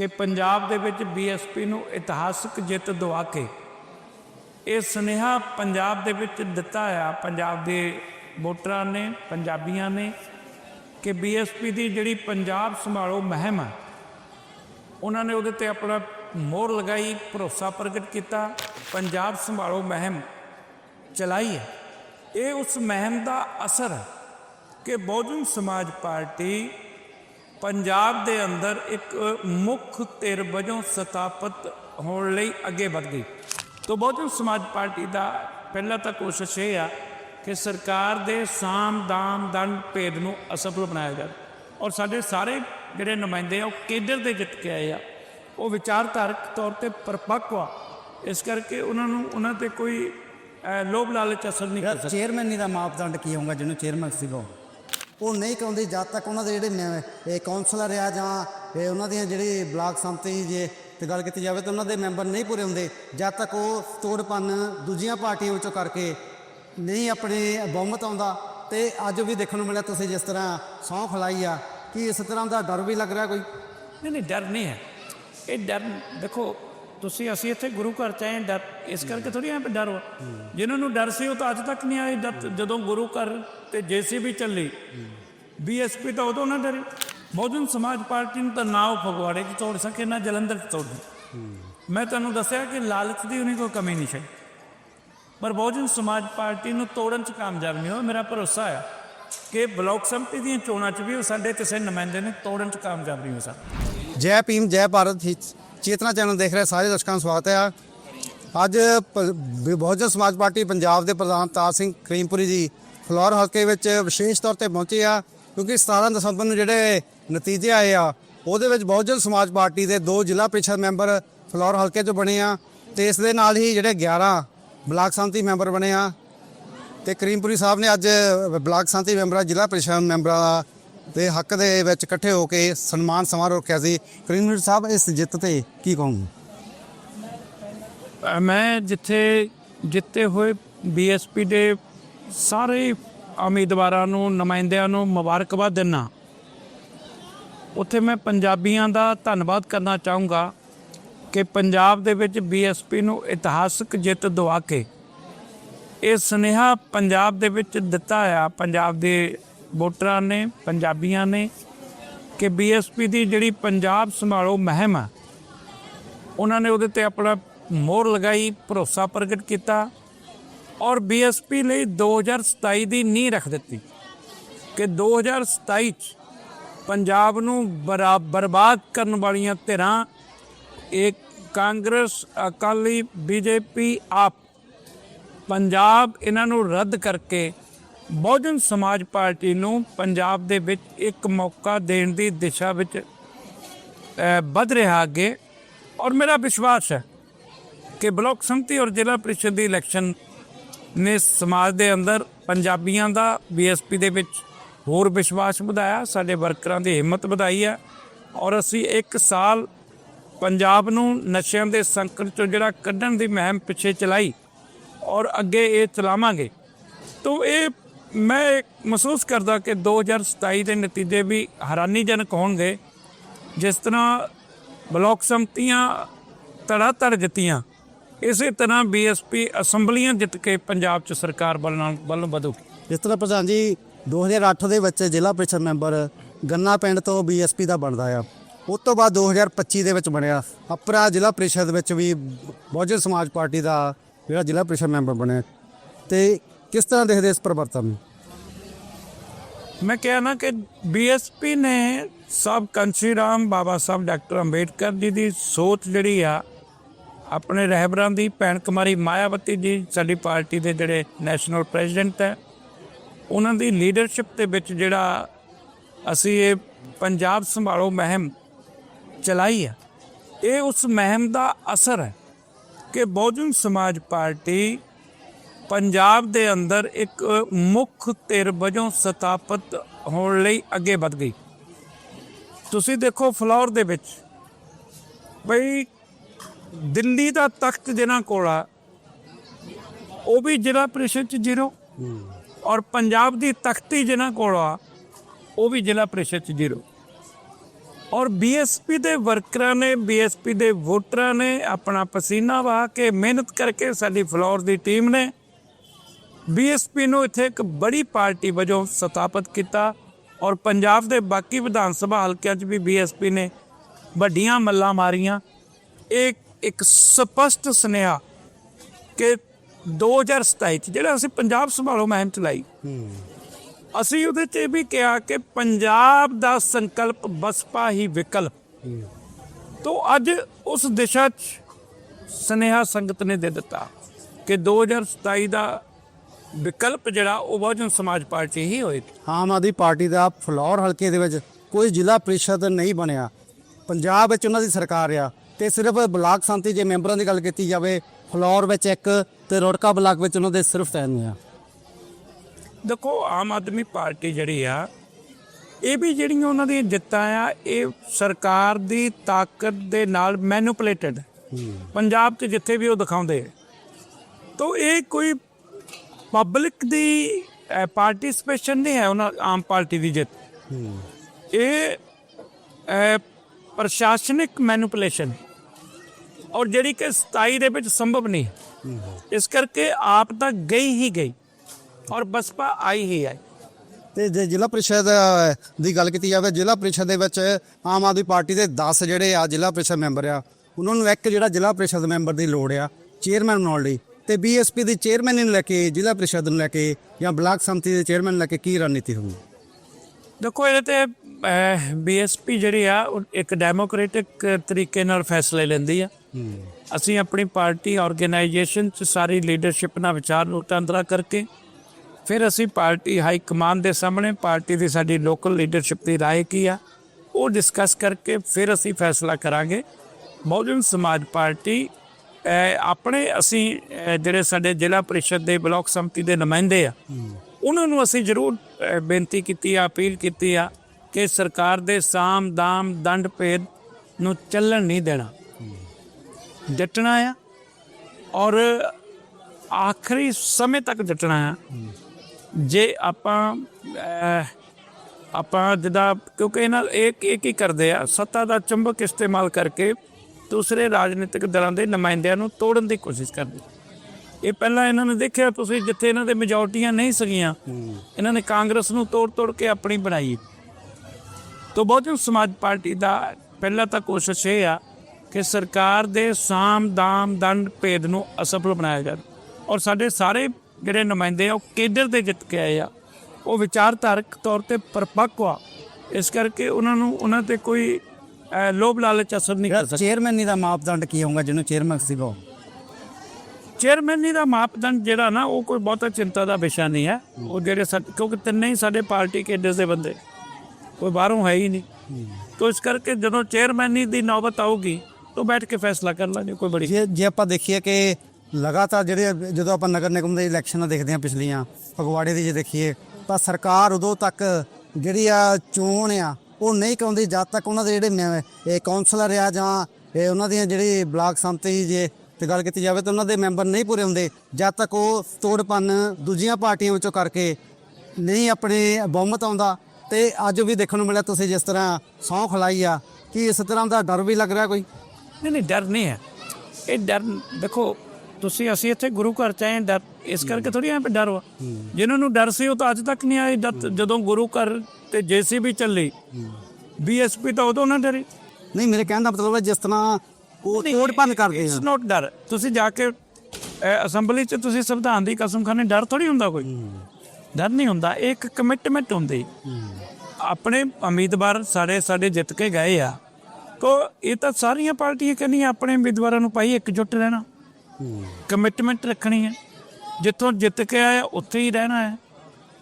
ਕਿ ਪੰਜਾਬ ਦੇ ਵਿੱਚ ਬੀਐਸਪੀ ਨੂੰ ਇਤਿਹਾਸਕ ਜਿੱਤ ਦਵਾ ਕੇ ਇਹ ਸੁਨੇਹਾ ਪੰਜਾਬ ਦੇ ਵਿੱਚ ਦਿੱਤਾ ਆ। ਪੰਜਾਬ ਦੇ ਵੋਟਰਾਂ ਨੇ, ਪੰਜਾਬੀਆਂ ਨੇ ਕਿ ਬੀਐਸਪੀ ਦੀ ਜਿਹੜੀ ਪੰਜਾਬ ਸੰਭਾਲੋ ਮਹਿਮ ਹੈ ਉਹਨਾਂ ਨੇ ਉਹਦੇ ਤੇ ਆਪਣਾ ਮੋਹਰ ਲਗਾਈ, ਭਰੋਸਾ ਪ੍ਰਗਟ ਕੀਤਾ, ਪੰਜਾਬ ਸੰਭਾਲੋ ਮਹਿਮ ਚਲਾਈ ਹੈ ਇਹ ਉਸ ਮਹਿਮ ਦਾ ਅਸਰ ਹੈ ਕਿ ਬਹੁਜਨ ਸਮਾਜ ਪਾਰਟੀ ਪੰਜਾਬ ਦੇ ਅੰਦਰ ਇੱਕ ਮੁੱਖ ਧਿਰ ਵਜੋਂ ਸਥਾਪਿਤ ਹੋਣ ਲਈ ਅੱਗੇ ਵਧ ਗਈ। ਤੋਂ ਬਹੁਜਨ ਸਮਾਜ ਪਾਰਟੀ ਦਾ ਪਹਿਲਾ ਤਾਂ ਕੋਸ਼ਿਸ਼ ਇਹ ਆ ਕਿ ਸਰਕਾਰ ਦੇ ਸਾਮ ਦਾਮ ਦੰਡ ਭੇਦ ਨੂੰ ਅਸਫਲ ਬਣਾਇਆ ਜਾਵੇ ਔਰ ਸਾਡੇ ਸਾਰੇ ਜਿਹੜੇ ਨੁਮਾਇੰਦੇ ਆ ਉਹ ਕੇਂਦਰ ਦੇ ਜਿੱਤ ਕੇ ਆਏ ਆ। ਉਹ ਵਿਚਾਰਧਾਰਕ ਤੌਰ ਤੇ ਪਰਪੱਕ ਆ। ਇਸ ਕਰਕੇ ਉਹਨਾਂ ਨੂੰ ਉਹਨਾਂ ਤੇ ਕੋਈ ਲੋਭ ਲਾਲਚ ਅਸਰ ਨਹੀਂ ਕਰ ਸਕਦਾ। ਚੇਅਰਮੈਨੀ ਦਾ ਮਾਪਦੰਡ ਕੀ ਹੋਊਗਾ ਜਿਹਨੂੰ ਚੇਅਰਮੈਨ ਸੀਗਾ ਉਹ? ਉਹ ਨਹੀਂ ਕਰਾਉਂਦੇ, ਜਦ ਤੱਕ ਉਹਨਾਂ ਦੇ ਜਿਹੜੇ ਮੈਂ- ਇਹ ਕਾਉਂਸਲਰ ਆ ਜਾਂ ਇਹ ਉਹਨਾਂ ਦੀਆਂ ਜਿਹੜੀ ਬਲਾਕ ਸੰਮਤੀ ਜੇ ਤੇ ਗੱਲ ਕੀਤੀ ਜਾਵੇ ਤਾਂ ਉਹਨਾਂ ਦੇ ਮੈਂਬਰ ਨਹੀਂ ਪੂਰੇ ਹੁੰਦੇ। ਜਦ ਤੱਕ ਉਹ ਤੋੜਪੰਨ ਦੂਜੀਆਂ ਪਾਰਟੀਆਂ ਵਿੱਚੋਂ ਕਰਕੇ ਨਹੀਂ ਆਪਣੇ ਬਹੁਮਤ ਆਉਂਦਾ ਤੇ ਅੱਜ ਵੀ ਦੇਖਣ ਨੂੰ ਮਿਲਿਆ ਤੁਸੀਂ ਜਿਸ ਤਰ੍ਹਾਂ ਸਹੁੰ ਖਲਾਈ ਆ, ਕਿ ਇਸ ਤਰ੍ਹਾਂ ਦਾ ਡਰ ਵੀ ਲੱਗ ਰਿਹਾ ਕੋਈ? ਨਹੀਂ ਨਹੀਂ, ਡਰ ਨਹੀਂ ਹੈ। ਇਹ ਡਰ ਦੇਖੋ ਤੁਸੀਂ ਅਸੀਂ ਇੱਥੇ ਗੁਰੂ ਘਰ ਚ ਆਏ ਹਾਂ, ਡਰ ਇਸ ਕਰਕੇ ਥੋੜੀ ਐ ਡਰ। ਹੋ ਜਿਨ੍ਹਾਂ ਨੂੰ ਡਰ ਸੀ ਉਹ ਤਾਂ ਅੱਜ ਤੱਕ ਨਹੀਂ ਆਏ ਜਦ- ਗੁਰੂ ਘਰ ਤੇ ਜੇਸੀਬੀ ਚੱਲੀ ਬੀਐਸਪੀ ਤਾਂ ਉਦੋਂ ਨਾ ਡਰੀ। ਬਹੁਜਨ ਸਮਾਜ ਪਾਰਟੀ ਨੂੰ ਤਾਂ ਨਾ ਉਹ ਫਗਵਾੜੇ 'ਚ ਤੋੜ ਸਕੇ ਨਾ ਜਲੰਧਰ 'ਚ ਤੋੜ ਮੈਂ ਤੁਹਾਨੂੰ ਦੱਸਿਆ ਕਿ ਲਾਲਚ ਦੀ ਉਹਨੀ ਕੋਈ ਕਮੀ ਨਹੀਂ ਸੀ ਪਰ ਬਹੁਜਨ ਸਮਾਜ ਪਾਰਟੀ ਨੂੰ ਤੋੜਨ 'ਚ ਕਾਮਯਾਬ ਨਹੀਂ ਹੋਇਆ ਮੇਰਾ ਭਰੋਸਾ ਆ ਕਿ ਬਲਾਕ ਸੰਮਤੀ ਦੀਆਂ ਚੋਣਾਂ 'ਚ ਵੀ ਉਹ ਸਾਡੇ ਕਿਸੇ ਨੁਮਾਇੰਦੇ ਨੇ ਤੋੜਨ 'ਚ ਕਾਮਯਾਬ ਨਹੀਂ ਹੋ ਸਕਦਾ। ਜੈ ਭੀਮ ਜੈ ਭਾਰਤ ਹੀ- ਚੇਤਨਾ ਚੈਨਲ ਦੇਖ ਰਹੇ ਸਾਰੇ ਦਰਸ਼ਕਾਂ ਨੂੰ ਸਵਾਗਤ ਹੈ। ਅੱਜ ਪ- ਬ- ਬਹੁਜਨ ਸਮਾਜ ਪਾਰਟੀ ਪੰਜਾਬ ਦੇ ਪ੍ਰਧਾਨ ਤਾਰ ਸਿੰਘ ਕਰੀਮਪੁਰੀ ਜੀ ਫਲੋਰ ਹਲਕੇ ਵਿੱਚ ਵਿਸ਼ੇਸ਼ ਤੌਰ ਤੇ ਪਹੁੰਚੇ ਆ, ਕਿਉਂਕਿ 17 ਦਸੰਬਰ ਨੂੰ ਜਿਹੜੇ ਨਤੀਜੇ ਆਏ ਆ, ਉਹਦੇ ਵਿੱਚ ਬਹੁਜਨ ਸਮਾਜ ਪਾਰਟੀ ਦੇ ਦੋ ਜ਼ਿਲ੍ਹਾ ਪ੍ਰੀਸ਼ਦ ਮੈਂਬਰ ਫਲੋਰ ਹਲਕੇ ਤੋਂ ਬਣੇ ਆ ਤੇ ਇਸ ਦੇ ਨਾਲ ਹੀ ਜਿਹੜੇ 11 ਬਲਾਕ ਸੰਮਤੀ ਮੈਂਬਰ ਬਣੇ ਆ। ਤੇ ਕਰੀਮਪੁਰੀ ਸਾਹਿਬ ਨੇ ਅੱਜ ਬਲਾਕ ਸੰਮਤੀ ਮੈਂਬਰਾਂ, ਜ਼ਿਲ੍ਹਾ ਪ੍ਰੀਸ਼ਦ ਮੈਂਬਰਾਂ ਦਾ ਹੱਕ ਦੇ ਵਿੱਚ ਇਕੱਠੇ ਹੋ ਕੇ ਸਨਮਾਨ ਸਮਾਰੋਹ ਰੱਖਿਆ ਸੀ। ਕਰੀਮਪੁਰੀ ਸਾਹਿਬ, ਇਸ ਜਿੱਤ ਤੇ ਕੀ ਕਹੋਗੇ? ਮੈਂ ਜਿੱਥੇ ਜਿੱਤੇ ਹੋਏ ਬੀਐਸਪੀ ਦੇ ਸਾਰੇ ਉਮੀਦਵਾਰਾਂ ਨੂੰ, ਨੁਮਾਇੰਦਿਆਂ ਨੂੰ ਮੁਬਾਰਕਬਾਦ ਦਿੰਨਾ ਉੱਥੇ ਮੈਂ ਪੰਜਾਬੀਆਂ ਦਾ ਧੰਨਵਾਦ ਕਰਨਾ ਚਾਹੂੰਗਾ ਕਿ ਪੰਜਾਬ ਦੇ ਵਿੱਚ ਬੀਐਸਪੀ ਨੂੰ ਇਤਿਹਾਸਕ ਜਿੱਤ ਦਵਾ ਕੇ ਇਹ ਸੁਨੇਹਾ ਪੰਜਾਬ ਦੇ ਵਿੱਚ ਦਿੱਤਾ ਆ, ਪੰਜਾਬ ਦੇ ਵੋਟਰਾਂ ਨੇ, ਪੰਜਾਬੀਆਂ ਨੇ ਕਿ ਬੀਐਸਪੀ ਦੀ ਜਿਹੜੀ ਪੰਜਾਬ ਸੰਭਾਲੋ ਮਹਿਮ ਆ, ਉਹਨਾਂ ਨੇ ਉਹਦੇ ਤੇ ਆਪਣਾ ਮੋਹਰ ਲਗਾਈ, ਭਰੋਸਾ ਪ੍ਰਗਟ ਕੀਤਾ ਔਰ ਬੀਐਸਪੀ ਲਈ 2027 ਦੀ ਨੀਂਹ ਰੱਖ ਦਿੱਤੀ ਕਿ 2027 ਚ ਪੰਜਾਬ ਨੂੰ ਬਰਾ- ਬਰਬਾਦ ਕਰਨ ਵਾਲੀਆਂ ਧਿਰਾਂ ਇੱਕ ਕਾਂਗਰਸ, ਅਕਾਲੀ ਬੀਜੇਪੀ ਆਪ ਪੰਜਾਬ ਇਹਨਾਂ ਨੂੰ ਰੱਦ ਕਰਕੇ ਬਹੁਜਨ ਸਮਾਜ ਪਾਰਟੀ ਨੂੰ ਪੰਜਾਬ ਦੇ ਵਿੱਚ ਇੱਕ ਮੌਕਾ ਦੇਣ ਦੀ ਦਿਸ਼ਾ ਵਿੱਚ ਵੱਧ ਰਿਹਾ ਅੱਗੇ। ਔਰ ਮੇਰਾ ਵਿਸ਼ਵਾਸ ਹੈ ਕਿ ਬਲਾਕ ਸੰਮਤੀ ਔਰ ਜ਼ਿਲ੍ਹਾ ਪ੍ਰੀਸ਼ਦ ਦੀ ਇਲੈਕਸ਼ਨ ਨੇ ਸਮਾਜ ਦੇ ਅੰਦਰ ਪੰਜਾਬੀਆਂ ਦਾ, ਬੀਐਸਪੀ ਦੇ ਵਿੱਚ ਹੋਰ ਵਿਸ਼ਵਾਸ ਵਧਾਇਆ, ਸਾਡੇ ਵਰਕਰਾਂ ਦੀ ਹਿੰਮਤ ਵਧਾਈ ਹੈ। ਔਰ ਅਸੀਂ ਇੱਕ ਸਾਲ ਪੰਜਾਬ ਨੂੰ ਨਸ਼ਿਆਂ ਦੇ ਸੰਕਟ ਚੋਂ ਜਿਹੜਾ ਕੱਢਣ ਦੀ ਮਹਿਮ ਪਿੱਛੇ ਚਲਾਈ ਔਰ ਅੱਗੇ ਇਹ ਚਲਾਵਾਂਗੇ। ਤੋ ਇਹ ਮੈਂ ਮਹਿਸੂਸ ਕਰਦਾ ਕਿ 2027 ਦੇ ਨਤੀਜੇ ਵੀ ਹੈਰਾਨੀਜਨਕ ਹੋਣਗੇ। ਜਿਸ ਤਰ੍ਹਾਂ ਬਲਾਕ ਸੰਮਤੀਆਂ ਧੜਾ ਧੜ ਜਿੱਤੀਆਂ ਇਸੇ ਤਰ੍ਹਾਂ ਬੀਐਸਪੀ ਅਸੈਂਬਲੀਆਂ ਜਿੱਤ ਕੇ ਪੰਜਾਬ 'ਚ ਸਰਕਾਰ ਬਣਨ ਵੱਲ ਵਧੂ। ਜਿਸ ਤਰ੍ਹਾਂ ਪ੍ਰਧਾਨ ਜੀ 2008 ਦੇ ਵਿੱਚ ਜ਼ਿਲ੍ਹਾ ਪ੍ਰੀਸ਼ਦ ਮੈਂਬਰ ਗੰਨਾ ਪਿੰਡ ਤੋਂ ਬੀਐਸਪੀ ਦਾ ਬਣਦਾ ਆ। ਉਸ ਤੋਂ ਬਾਅਦ 2025 ਦੇ ਵਿੱਚ ਬਣਿਆ ਅਪਰਾ ਜ਼ਿਲ੍ਹਾ ਪ੍ਰੀਸ਼ਦ ਵਿੱਚ ਵੀ ਬਹੁਜਨ ਸਮਾਜ ਪਾਰਟੀ ਦਾ ਜਿਹੜਾ ਜ਼ਿਲ੍ਹਾ ਪ੍ਰੀਸ਼ਦ ਮੈਂਬਰ ਬਣਿਆ। ਤੇ ਕਿਸ ਤਰ੍ਹਾਂ ਦੇਖਦੇ ਇਸ ਪਰਿਵਰਤਨ ਨੂੰ? ਮੈਂ ਕਿਹਾ ਨਾ ਕਿ ਬੀਐਸਪੀ ਨੇ ਸਭ ਕੰਸੀ ਰਾਮ, ਬਾਬਾ ਸਾਹਿਬ ਡਾਕਟਰ ਅੰਬੇਡਕਰ ਜੀ ਦੀ ਸੋਚ ਜਿਹੜੀ ਆ, ਆਪਣੇ ਰਹਿਬਰਾਂ ਦੀ, ਭੈਣ ਕੁਮਾਰੀ ਮਾਇਆਵਤੀ ਜੀ, ਸਾਡੀ ਪਾਰਟੀ ਦੇ ਜਿਹੜੇ ਨੈਸ਼ਨਲ ਪ੍ਰੈਜ਼ੀਡੈਂਟ ਹੈ, ਉਹਨਾਂ ਦੀ ਲੀਡਰਸ਼ਿਪ ਦੇ ਵਿੱਚ ਜਿਹੜਾ ਅਸੀਂ ਇਹ ਪੰਜਾਬ ਸੰਭਾਲੋ ਮੁਹਿੰਮ ਚਲਾਈ ਆ, ਇਹ ਉਸ ਮਹਿਮ ਦਾ ਅਸਰ ਹੈ ਕਿ ਬਹੁਜਨ ਸਮਾਜ ਪਾਰਟੀ ਪੰਜਾਬ ਦੇ ਅੰਦਰ ਇੱਕ ਮੁੱਖ ਧਿਰ ਵਜੋਂ ਸਥਾਪਿਤ ਹੋਣ ਲਈ ਅੱਗੇ ਵਧ ਗਈ। ਤੁਸੀਂ ਦੇਖੋ ਫਲੋਰ ਦੇ ਵਿੱਚ ਬਈ ਦਿੱਲੀ ਦਾ ਤਖਤ ਜਿਹਨਾਂ ਕੋਲ ਆ, ਉਹ ਵੀ ਜ਼ਿਲ੍ਹਾ ਪ੍ਰੀਸ਼ਦ ਚ ਜ਼ੀਰੋ ਔਰ ਪੰਜਾਬ ਦੀ ਤਖਤੀ ਜਿਹਨਾਂ ਕੋਲ ਆ, ਉਹ ਵੀ ਜ਼ਿਲ੍ਹਾ ਪ੍ਰੀਸ਼ਦ ਚ ਜ਼ੀਰੋ। ਔਰ ਬੀਐਸਪੀ ਦੇ ਵਰਕਰਾਂ ਨੇ ਬੀਐਸਪੀ ਦੇ ਵੋਟਰਾਂ ਨੇ ਆਪਣਾ ਪਸੀਨਾ ਵਹਾ ਕੇ ਮਿਹਨਤ ਕਰਕੇ ਸਾਡੀ ਫਲੋਰ ਦੀ ਟੀਮ ਨੇ ਬੀਐਸਪੀ ਨੂੰ ਇੱਥੇ ਇੱਕ ਬੜੀ ਪਾਰਟੀ ਵਜੋਂ ਸਥਾਪਿਤ ਕੀਤਾ ਔਰ ਪੰਜਾਬ ਦੇ ਬਾਕੀ ਵਿਧਾਨ ਸਭਾ ਹਲਕਿਆਂ 'ਚ ਵੀ ਬੀਐਸਪੀ ਨੇ ਵੱਡੀਆਂ ਮੱਲਾਂ ਮਾਰੀਆਂ। ਇਹ ਇੱਕ ਸਪਸ਼ਟ ਸੁਨੇਹਾ ਕਿ 2027 ਚ ਜਿਹੜਾ ਅਸੀਂ ਪੰਜਾਬ ਸੰਭਾਲੋ ਮੁਹਿੰਮ ਚਲਾਈ, ਅਸੀਂ ਉਹਦੇ 'ਚ ਇਹ ਵੀ ਕਿਹਾ ਕਿ ਪੰਜਾਬ ਦਾ ਸੰਕਲਪ ਬਸਪਾ ਹੀ ਵਿਕਲਪ। ਤੋਂ ਅੱਜ ਉਸ ਦਿਸ਼ਾ 'ਚ ਸੁਨੇਹਾ ਸੰਗਤ ਨੇ ਦੇ ਦਿੱਤਾ ਕਿ 2027 ਦਾ ਵਿਕਲਪ ਜਿਹੜਾ ਉਹ ਬਹੁਜਨ ਸਮਾਜ ਪਾਰਟੀ ਹੀ ਹੋਏਗੀ ਆਮ ਆਦਮੀ ਪਾਰਟੀ ਦਾ ਫਲੋਰ ਹਲਕੇ ਦੇ ਵਿੱਚ ਕੋਈ ਜ਼ਿਲ੍ਹਾ ਪ੍ਰੀਸ਼ਦ ਨਹੀਂ ਬਣਿਆ। ਪੰਜਾਬ ਵਿੱਚ ਉਹਨਾਂ ਦੀ ਸਰਕਾਰ ਆ ਤੇ ਸਿਰਫ ਬਲਾਕ ਸੰਮਤੀ ਜੇ ਮੈਂਬਰਾਂ ਦੀ ਗੱਲ ਕੀਤੀ ਜਾਵੇ ਫਲੋਰ ਵਿੱਚ ਇੱਕ ਤੇ ਰੋੜਕਾ ਬਲਾਕ ਵਿੱਚ ਉਹਨਾਂ ਦੇ ਸਿਰਫ ਤਿੰਨ ਆ। ਦੇਖੋ ਆਮ ਆਦਮੀ ਪਾਰਟੀ ਜਿਹੜੀ ਆ ਇਹ ਵੀ ਜਿਹੜੀਆਂ ਉਹਨਾਂ ਦੀਆਂ ਜਿੱਤਾਂ ਆ ਇਹ ਸਰਕਾਰ ਦੀ ਤਾਕਤ ਦੇ ਨਾਲ ਮੈਨੂਪੂਲੇਟਡ ਪੰਜਾਬ 'ਚ ਜਿੱਥੇ ਵੀ ਉਹ ਦਿਖਾਉਂਦੇ ਤੋ ਇਹ ਕੋਈ ਪਬਲਿਕ ਦੀ ਪਾਰਟਿਸਪੇਸ਼ਨ ਨਹੀਂ ਹੈ ਉਹਨਾਂ, ਆਮ ਪਾਰਟੀ ਦੀ ਜਿੱਤ। ਇਹ ਪ੍ਰਸ਼ਾਸਨਿਕ ਮੈਨੂਪੂਲੇਸ਼ਨ ਔਰ ਜਿਹੜੀ ਕਿ 27 ਦੇ ਵਿੱਚ ਸੰਭਵ ਨਹੀਂ। ਇਸ ਕਰਕੇ ਆਪ ਤਾਂ ਗਈ ਹੀ ਗਈ। ਔਰ ਬਸਪਾ ਆਈ ਹੀ ਆਈ। ਤੇ ਜੇ ਜ਼ਿਲ੍ਹਾ ਪ੍ਰੀਸ਼ਦ ਦੀ ਗੱਲ ਕੀਤੀ ਜਾਵੇ, ਜ਼ਿਲ੍ਹਾ ਪ੍ਰੀਸ਼ਦ ਦੇ ਵਿੱਚ ਆਮ ਆਦਮੀ ਪਾਰਟੀ ਦੇ 10 ਜਿਹੜੇ ਆ ਜ਼ਿਲ੍ਹਾ ਪ੍ਰੀਸ਼ਦ ਮੈਂਬਰ ਆ, ਉਹਨਾਂ ਨੂੰ ਇੱਕ ਜਿਹੜਾ ਜ਼ਿਲ੍ਹਾ ਪ੍ਰੀਸ਼ਦ ਮੈਂਬਰ ਦੀ ਲੋੜ ਆ, ਚੇਅਰਮੈਨ ਬਣਾਉਣ ਲਈ। ਤੇ ਬੀਐਸਪੀ ਦੀ ਚੇਅਰਮੈਨ ਨੂੰ ਲੈ ਕੇ ਜ਼ਿਲ੍ਹਾ ਪ੍ਰੀਸ਼ਦ ਨੂੰ ਲੈ ਕੇ ਜਾਂ ਬਲਾਕ ਸੰਮਤੀ ਦੇ ਚੇਅਰਮੈਨ ਨੂੰ ਲੈ ਕੇ ਕੀ ਰਣਨੀਤੀ ਹੋਊਗੀ ਦੇਖੋ ਇਹਦੇ ਤੇ ਬੀਐਸਪੀ ਜਿਹੜੀ ਆ ਉਹ ਇੱਕ ਡੈਮੋਕ੍ਰੈਟਿਕ ਤਰੀਕੇ ਨਾਲ ਫੈਸਲੇ ਲੈਂਦੀ ਆ ਅਸੀਂ ਆਪਣੀ ਪਾਰਟੀ ਆਰਗੇਨਾਈਜੇਸ਼ਨ ਚ ਸਾਰੀ ਲੀਡਰਸ਼ਿਪ ਨਾਲ ਵਿਚਾਰ ਵਟਾਂਦਰਾ ਕਰਕੇ ਫਿਰ ਅਸੀਂ ਪਾਰਟੀ ਹਾਈ ਕਮਾਂਡ ਦੇ ਸਾਹਮਣੇ ਪਾਰਟੀ ਦੀ ਸਾਡੀ ਲੋਕਲ ਲੀਡਰਸ਼ਿਪ ਦੀ رائے ਕੀ ਆ ਉਹ ਡਿਸਕਸ ਕਰਕੇ ਫਿਰ ਅਸੀਂ ਫੈਸਲਾ ਕਰਾਂਗੇ ਬਹੁਜਨ ਸਮਾਜ ਪਾਰਟੀ ਅਹ, ਆਪਣੇ ਅਸੀਂ ਜਿਹੜੇ ਸਾਡੇ ਜ਼ਿਲ੍ਹਾ ਪਰਿਸ਼ਦ ਦੇ ਬਲਾਕ ਸੰਮਤੀ ਦੇ ਨੁਮਾਇੰਦੇ ਆ, ਉਹਨਾਂ ਨੂੰ ਅਸੀਂ ਜ਼ਰੂਰ ਬੇਨਤੀ ਕੀਤੀ ਆ, ਅਪੀਲ ਕੀਤੀ ਆ ਕਿ ਸਰਕਾਰ ਦੇ ਸਾਮ ਦਾਮ ਦੰਡ ਭੇਦ ਨੂੰ ਚੱਲਣ ਨਹੀਂ ਦੇਣਾ। ਡਟਣਾ ਆ ਔਰ ਆਖਰੀ ਸਮੇਂ ਤੱਕ ਡਟਣਾ ਆ। ਜੇ ਆਪਾਂ ਆਪਾਂ ਜਿੱਦਾਂ, ਕਿਉਂਕਿ ਇਹਨਾਂ ਇੱਕ ਇੱਕ ਹੀ ਕਰਦੇ ਆ, ਸੱਤਾ ਦਾ ਚੁੰਬਕ ਇਸਤੇਮਾਲ ਕਰਕੇ ਦੂਸਰੇ ਰਾਜਨੀਤਿਕ ਦਲਾਂ ਦੇ ਨੁਮਾਇੰਦਿਆਂ ਨੂੰ ਤੋੜਨ ਦੀ ਕੋਸ਼ਿਸ਼ ਕਰਦੇ। ਇਹ ਪਹਿਲਾਂ ਇਹਨਾਂ ਨੇ ਦੇਖਿਆ ਤੁਸੀਂ ਜਿੱਥੇ ਇਹਨਾਂ ਦੇ ਮੈਜੋਰਟੀਆਂ ਨਹੀਂ ਸੀਗੀਆਂ ਇਹਨਾਂ ਨੇ ਕਾਂਗਰਸ ਨੂੰ ਤੋੜ ਤੋੜ ਕੇ ਆਪਣੀ ਬਣਾਈ। ਤੋ ਬਹੁਜਨ ਸਮਾਜ ਪਾਰਟੀ ਦਾ ਪਹਿਲਾ ਤਾਂ ਕੋਸ਼ਿਸ਼ ਇਹ ਆ ਕਿ ਸਰਕਾਰ ਦੇ ਸਾਮ ਦਾਮ ਦੰਡ ਭੇਦ ਨੂੰ ਅਸਫਲ ਬਣਾਇਆ ਜਾਵੇ। ਔਰ ਸਾਡੇ ਸਾਰੇ ਜਿਹੜੇ ਨੁਮਾਇੰਦੇ ਆ ਉਹ ਕੇਂਦਰ ਦੇ ਜਿੱਤ ਕੇ ਆਏ ਆ। ਉਹ ਵਿਚਾਰਧਾਰਕ ਤੌਰ ਤੇ ਪਰਪੱਕ ਆ। ਇਸ ਕਰਕੇ ਉਹਨਾਂ ਨੂੰ ਉਹਨਾਂ ਤੇ ਕੋਈ ਲੋਭ ਲਾਲਚ ਅਸਰ ਨਹੀਂ ਕਰ ਸਕਦਾ ਚੇਅਰਮੈਨ ਦਾ ਮਾਪਦੰਡ ਕੀ ਹੋਊਗਾ ਜਿਹਨੂੰ ਚੇਅਰਮੈਨ ਸੀਗਾ ਉਹ? ਚੇਅਰਮੈਨੀ ਦਾ ਮਾਪਦੰਡ ਜਿਹੜਾ ਨਾ ਉਹ ਕੋਈ ਬਹੁਤਾ ਚਿੰਤਾ ਦਾ ਵਿਸ਼ਾ ਨਹੀਂ ਹੈ। ਉਹ ਜਿਹੜੇ ਸਾ- ਕਿਉਂਕਿ ਤਿੰਨੇ ਹੀ ਸਾਡੇ ਪਾਰਟੀ ਕੇਡਰ ਦੇ ਬੰਦੇ। ਕੋਈ ਬਾਹਰੋਂ ਹੈ ਹੀ ਨਹੀਂ। ਤੋ ਇਸ ਕਰਕੇ ਜਦੋਂ ਚੇਅਰਮੈਨੀ ਦੀ ਨੌਬਤ ਆਊਗੀ ਤਾਂ ਬੈਠ ਕੇ ਫੈਸਲਾ ਕਰ ਲਾਂਗੇ ਕੋਈ ਬੜੀ ਜੇ ਜੇ ਆਪਾਂ ਦੇਖੀਏ ਕਿ ਲਗਾਤਾਰ ਜਿਹੜੇ ਜਦੋਂ ਆਪਾਂ ਨਗਰ ਨਿਗਮ ਦੇ ਇਲੈਕਸ਼ਨਾਂ ਦੇਖਦੇ ਹਾਂ ਪਿਛਲੀਆਂ ਫਗਵਾੜੇ ਦੀ ਜੇ ਦੇਖੀਏ ਤਾਂ ਸਰਕਾਰ ਉਦੋਂ ਤੱਕ ਜਿਹੜੀ ਆ ਚੋਣ ਆ ਉਹ ਨਹੀਂ ਕਰਾਉਂਦੀ, ਜਦ ਤੱਕ ਉਹਨਾਂ ਦੇ ਜਿਹੜੇ ਮੈਂ- ਇਹ ਕਾਉਂਸਲਰ ਆ ਜਾਂ ਇਹ ਉਹਨਾਂ ਦੀਆਂ ਜਿਹੜੀ ਬਲਾਕ ਸੰਮਤੀ ਜੇ ਤੇ ਗੱਲ ਕੀਤੀ ਜਾਵੇ ਤਾਂ ਉਹਨਾਂ ਦੇ ਮੈਂਬਰ ਨਹੀਂ ਪੂਰੇ ਹੁੰਦੇ। ਜਦ ਤੱਕ ਉਹ ਤੋੜਪੰਨ ਦੂਜੀਆਂ ਪਾਰਟੀਆਂ ਵਿੱਚੋਂ ਕਰਕੇ ਨਹੀਂ ਆਪਣੇ ਬਹੁਮਤ ਆਉਂਦਾ। ਤੇ ਅੱਜ ਵੀ ਦੇਖਣ ਨੂੰ ਮਿਲਿਆ ਤੁਸੀਂ ਜਿਸ ਤਰ੍ਹਾਂ ਸਹੁੰ ਖਲਾਈ ਆ, ਕਿ ਇਸ ਤਰ੍ਹਾਂ ਦਾ ਡਰ ਵੀ ਲੱਗ ਰਿਹਾ ਕੋਈ? ਨਹੀਂ ਨਹੀਂ, ਡਰ ਨਹੀਂ ਹੈ। ਇਹ ਡਰ ਦੇਖੋ ਤੁਸੀਂ ਅਸੀਂ ਇੱਥੇ ਗੁਰੂ ਘਰ ਚ ਆਏ ਡਰ ਇਸ ਕਰਕੇ ਥੋੜੀ ਐਂ ਡਰ। ਵਾ ਜਿਨ੍ਹਾਂ ਨੂੰ ਡਰ ਸੀ ਉਹ ਤਾਂ ਅੱਜ ਤੱਕ ਨਹੀਂ ਆਏ ਜਦ- ਜਦੋਂ ਗੁਰੂ ਘਰ ਤੇ ਜੇਸੀਬੀ ਚੱਲੀ ਬੀਐਸਪੀ ਤਾਂ ਉਦੋਂ ਨਾ ਡਰੇ। ਨਹੀਂ ਮੇਰੇ ਕਹਿਣ ਦਾ ਮਤਲਬ ਹੈ ਜਿਸ ਤਰ੍ਹਾਂ ਉਹ ਤੋੜ ਭੰਨ ਕਰਦੇ ਇਟਸ ਆ। ਨਾਟ ਡਰ। ਤੁਸੀਂ ਜਾ ਕੇ ਅਹ, ਅਸੈਂਬਲੀ 'ਚ ਤੁਸੀਂ ਸੰਵਿਧਾਨ ਦੀ ਕਸਮ ਖਾਣੇ ਡਰ ਥੋੜੀ ਹੁੰਦਾ ਕੋਈ? ਡਰ ਨਹੀਂ ਹੁੰਦਾ ਇਹ ਇੱਕ ਕਮਿਟਮੈਂਟ ਹੁੰਦੀ। ਆਪਣੇ ਉਮੀਦਵਾਰ ਸਾਡੇ ਸਾਡੇ ਜਿੱਤ ਕੇ ਗਏ ਆ। ਤੋ ਇਹ ਤਾਂ ਸਾਰੀਆਂ ਪਾਰਟੀਆਂ ਕਹਿੰਦੀਆਂ ਆਪਣੇ ਉਮੀਦਵਾਰਾਂ ਨੂੰ ਭਾਈ ਇਕਜੁੱਟ ਰਹਿਣਾ। ਕਮਿਟਮੈਂਟ ਰੱਖਣੀ ਹੈ। ਜਿੱਥੋਂ ਜਿੱਤ ਕੇ ਆਇਆ ਉੱਥੇ ਹੀ ਰਹਿਣਾ ਹੈ।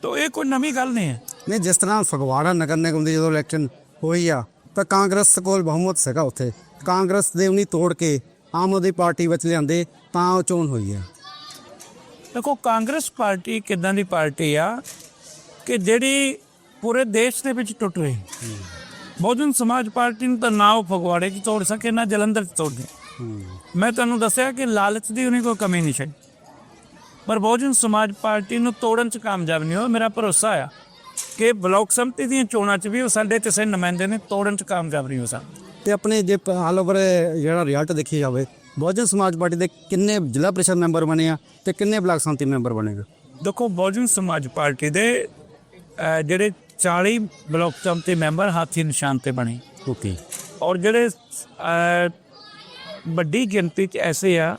ਤੋ ਇਹ ਕੋਈ ਨਵੀਂ ਗੱਲ ਨਹੀਂ ਹੈ। ਨਹੀਂ ਜਿਸ ਤਰ੍ਹਾਂ ਫਗਵਾੜਾ ਨਗਰ ਨਿਗਮ ਦੀ ਜਦੋਂ ਇਲੈਕਸ਼ਨ ਹੋਈ ਆ ਤਾਂ ਕਾਂਗਰਸ ਕੋਲ ਬਹੁਮਤ ਸੀਗਾ ਉੱਥੇ। ਕਾਂਗਰਸ ਦੇ ਉਹਨੀ ਤੋੜ ਕੇ ਆਮ ਆਦਮੀ ਪਾਰਟੀ ਵਿੱਚ ਲਿਆਂਦੇ ਤਾਂ ਉਹ ਚੋਣ ਹੋਈ ਆ। ਦੇਖੋ ਕਾਂਗਰਸ ਪਾਰਟੀ ਕਿਦਾਂ ਦੀ ਪਾਰਟੀ ਆ ਕਿ ਜਿਹੜੀ ਪੂਰੇ ਦੇਸ਼ ਦੇ ਵਿੱਚ ਟੁੱਟ ਰਹੀ। ਬਹੁਜਨ ਸਮਾਜ ਪਾਰਟੀ ਨੂੰ ਤਾਂ ਨਾ ਉਹ ਫਗਵਾੜੇ 'ਚ ਤੋੜ ਸਕੇ ਨਾ ਜਲੰਧਰ 'ਚ ਤੋੜ ਦੇ ਮੈਂ ਤੁਹਾਨੂੰ ਦੱਸਿਆ ਕਿ ਲਾਲਚ ਦੀ ਉਹਨੀ ਕੋਈ ਕਮੀ ਨਹੀਂ ਛੱਡੀ। ਪਰ ਬਹੁਜਨ ਸਮਾਜ ਪਾਰਟੀ ਨੂੰ ਤੋੜਨ 'ਚ ਕਾਮਯਾਬ ਨਹੀਂ ਹੋਇਆ ਮੇਰਾ ਭਰੋਸਾ ਆ ਕਿ ਬਲਾਕ ਸੰਮਤੀ ਦੀਆਂ ਚੋਣਾਂ 'ਚ ਵੀ ਉਹ ਸਾਡੇ ਕਿਸੇ ਨੁਮਾਇੰਦੇ ਨੇ ਤੋੜਨ 'ਚ ਕਾਮਯਾਬ ਨਹੀਂ ਹੋ ਸਕਦਾ। ਤੇ ਆਪਣੇ ਜੇ ਆਲ ਓਵਰ ਜਿਹੜਾ ਰਿਜ਼ਲਟ ਦੇਖੀ ਜਾਵੇ ਬਹੁਜਨ ਸਮਾਜ ਪਾਰਟੀ ਦੇ ਕਿੰਨੇ ਜ਼ਿਲ੍ਹਾ ਪ੍ਰੀਸ਼ਦ ਮੈਂਬਰ ਬਣੇ ਆ ਤੇ ਕਿੰਨੇ ਬਲਾਕ ਸੰਮਤੀ ਮੈਂਬਰ ਬਣੇਗਾ? ਦੇਖੋ ਬਹੁਜਨ ਸਮਾਜ ਪਾਰਟੀ ਦੇ ਜਿਹੜੇ 40 ਬਲਾਕ ਸੰਮਤੀ ਮੈਂਬਰ ਹਾਥੀ ਨਿਸ਼ਾਨ ਤੇ ਬਣੇ। ਓਕੇ। ਔਰ ਜਿਹੜੇ ਵੱਡੀ ਗਿਣਤੀ 'ਚ ਐਸੇ ਆ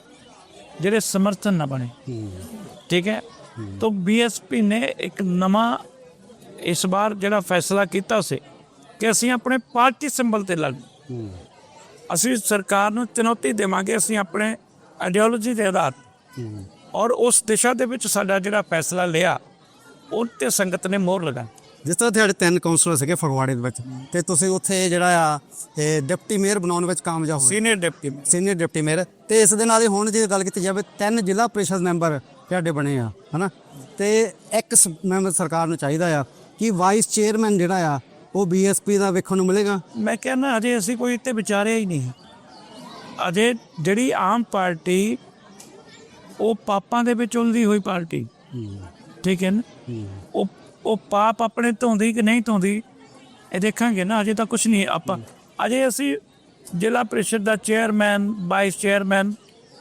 ਜਿਹੜੇ ਸਮਰਥਨ ਨਾ ਬਣੇ। ਠੀਕ ਹੈ? ਤਾਂ ਬੀਐਸਪੀ ਨੇ ਇੱਕ ਨਵਾਂ ਇਸ ਵਾਰ ਜਿਹੜਾ ਫੈਸਲਾ ਕੀਤਾ ਸੀ ਕਿ ਅਸੀਂ ਆਪਣੇ ਪਾਰਟੀ ਸਿੰਬਲ ਤੇ ਲੜ ਅਸੀਂ ਸਰਕਾਰ ਨੂੰ ਚੁਣੌਤੀ ਦੇਵਾਂਗੇ ਅਸੀਂ ਆਪਣੇ ਆਈਡੀਓਲੋਜੀ ਦੇ ਆਧਾਰ ਔਰ ਉਸ ਦਿਸ਼ਾ ਦੇ ਵਿੱਚ ਸਾਡਾ ਜਿਹੜਾ ਫੈਸਲਾ ਲਿਆ ਉਹ ਤੇ ਸੰਗਤ ਨੇ ਮੋਹਰ ਲਗਾ ਜਿਸ ਤਰ੍ਹਾਂ ਤੁਹਾਡੇ ਤਿੰਨ ਕਾਉਂਸਲਰ ਸੀਗੇ ਫਗਵਾੜੇ ਦੇ ਵਿੱਚ ਤੇ ਤੁਸੀਂ ਉੱਥੇ ਜਿਹੜਾ ਆ ਇਹ ਡਿਪਟੀ ਮੇਅਰ ਬਣਾਉਣ ਵਿੱਚ ਕਾਮਯਾਬ ਹੋਏ। Senior deputy senior deputy mayor. ਤੇ ਇਸ ਦੇ ਨਾਲ ਹੀ ਹੁਣ ਜੇ ਗੱਲ ਕੀਤੀ ਜਾਵੇ ਤਿੰਨ ਜ਼ਿਲ੍ਹਾ ਪ੍ਰੀਸ਼ਦ ਮੈਂਬਰ ਤੁਹਾਡੇ ਬਣੇ ਆ ਹਨਾ? ਤੇ ਇੱਕ ਮੈਂਬਰ ਸਰਕਾਰ ਨੂੰ ਚਾਹੀਦਾ ਆ ਕਿ ਵਾਈਸ ਚੇਅਰਮੈਨ ਜਿਹੜਾ ਆ ਉਹ ਬੀਐਸਪੀ ਦਾ ਵੇਖਣ ਨੂੰ ਮਿਲੇਗਾ। ਮੈਂ ਕਹਿੰਦਾ ਅਜੇ ਅਸੀਂ ਕੋਈ ਇੱਥੇ ਵਿਚਾਰਿਆ ਹੀ ਨਹੀਂ। ਅਜੇ ਜਿਹੜੀ ਆਮ ਪਾਰਟੀ ਉਹ ਪਾਪਾਂ ਦੇ ਵਿੱਚ ਉਲਝੀ ਹੋਈ ਪਾਰਟੀ। ਠੀਕ ਹੈ ਨਾ? ਉਹ ਉਹ ਪਾਪ ਆਪਣੇ ਧੋਂਦੀ ਕਿ ਨਹੀਂ ਧੋਂਦੀ ਇਹ ਦੇਖਾਂਗੇ ਨਾ ਅਜੇ ਤਾਂ ਕੁਝ ਨਹੀਂ ਆਪਾਂ ਅਜੇ ਅਸੀਂ ਜ਼ਿਲ੍ਹਾ ਪ੍ਰੀਸ਼ਦ ਦਾ ਚੇਅਰਮੈਨ ਵਾਈਸ ਚੇਅਰਮੈਨ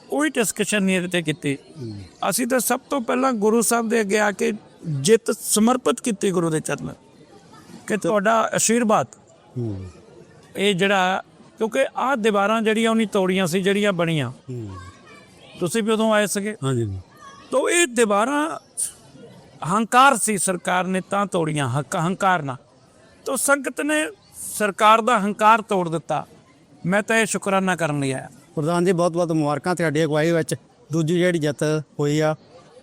ਕੋਈ ਡਿਸਕਸ਼ਨ ਨਹੀਂ ਇਹਦੇ ਤੇ ਕੀਤੀ। ਅਸੀਂ ਤਾਂ ਸਭ ਤੋਂ ਪਹਿਲਾਂ ਗੁਰੂ ਸਾਹਿਬ ਦੇ ਅੱਗੇ ਆ ਕੇ ਜਿੱਤ ਸਮਰਪਿਤ ਕੀਤੀ ਗੁਰੂ ਦੇ ਚਰਨਾਂ। ਕਿ ਤੁਹਾਡਾ ਆਸ਼ੀਰਵਾਦ ਇਹ ਜਿਹੜਾ ਕਿਉਂਕਿ ਆਹ ਦੀਵਾਰਾਂ ਜਿਹੜੀਆਂ ਉਹਨੀ ਤੋੜੀਆਂ ਸੀ ਜਿਹੜੀਆਂ ਬਣੀਆਂ। ਤੁਸੀਂ ਵੀ ਉਦੋਂ ਆਏ ਸੀਗੇ। ਹਾਂਜੀ। ਤੋ ਇਹ ਦੀਵਾਰਾਂ ਹੰਕਾਰ ਸੀ ਸਰਕਾਰ ਨੇ ਤਾਂ ਤੋੜੀਆਂ ਹੱਕ ਹੰਕਾਰ ਨਾਲ। ਤੋ ਸੰਗਤ ਨੇ ਸਰਕਾਰ ਦਾ ਹੰਕਾਰ ਤੋੜ ਦਿੱਤਾ। ਮੈਂ ਤਾਂ ਇਹ ਸ਼ੁਕਰਾਨਾ ਕਰਨ ਲਈ ਆਇਆ। ਪ੍ਰਧਾਨ ਜੀ ਬਹੁਤ ਬਹੁਤ ਮੁਬਾਰਕਾਂ ਤੁਹਾਡੀ ਅਗਵਾਈ ਵਿੱਚ। ਦੂਜੀ ਜਿਹੜੀ ਜਿੱਤ ਹੋਈ ਆ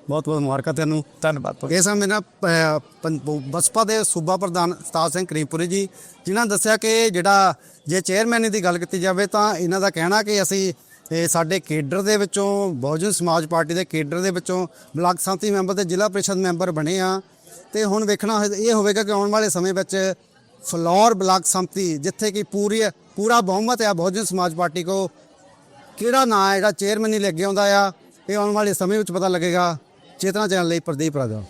ਬਹੁਤ ਬਹੁਤ ਮੁਬਾਰਕਾਂ ਤੁਹਾਨੂੰ। ਧੰਨਵਾਦ ਇਹ ਅਹ, ਪੰ- ਬਸਪਾ ਦੇ ਸੂਬਾ ਪ੍ਰਧਾਨ ਸਤਾਰ ਸਿੰਘ ਕਰੀਮਪੁਰੀ ਜੀ ਜਿਨ੍ਹਾਂ ਦੱਸਿਆ ਕਿ ਜਿਹੜਾ ਜੇ ਚੇਅਰਮੈਨ ਦੀ ਗੱਲ ਕੀਤੀ ਜਾਵੇ ਤਾਂ ਇਹਨਾਂ ਦਾ ਕਹਿਣਾ ਕਿ ਅਸੀਂ ਇਹ ਸਾਡੇ ਕੇਡਰ ਦੇ ਵਿੱਚੋਂ ਬਹੁਜਨ ਸਮਾਜ ਪਾਰਟੀ ਦੇ ਕੇਡਰ ਦੇ ਵਿੱਚੋਂ ਬਲਾਕ ਸੰਮਤੀ ਮੈਂਬਰ ਤੇ ਜ਼ਿਲ੍ਹਾ ਪ੍ਰੀਸ਼ਦ ਮੈਂਬਰ ਬਣੇ ਆ। ਤੇ ਹੁਣ ਵੇਖਣਾ ਹੋਏ- ਇਹ ਹੋਵੇਗਾ ਕਿ ਆਉਣ ਵਾਲੇ ਸਮੇਂ ਵਿੱਚ ਫਲੋਰ ਬਲਾਕ ਸੰਮਤੀ ਜਿੱਥੇ ਕਿ ਪੂਰੀ, ਪੂਰਾ ਬਹੁਮਤ ਆ ਬਹੁਜਨ ਸਮਾਜ ਪਾਰਟੀ ਕੋ, ਕਿਹੜਾ ਨਾਂ ਹੈ ਜਿਹੜਾ ਚੇਅਰਮੈਨ ਹੀ ਲੱਗੇ ਆਉਂਦਾ ਆ, ਇਹ ਆਉਣ ਵਾਲੇ ਸਮੇਂ ਵਿੱਚ ਪਤਾ ਲੱਗੇਗਾ। ਚੇਤਨਾ ਚੈਨਲ ਲਈ ਪ੍ਰਦੀਪ ਰਾਜਾ।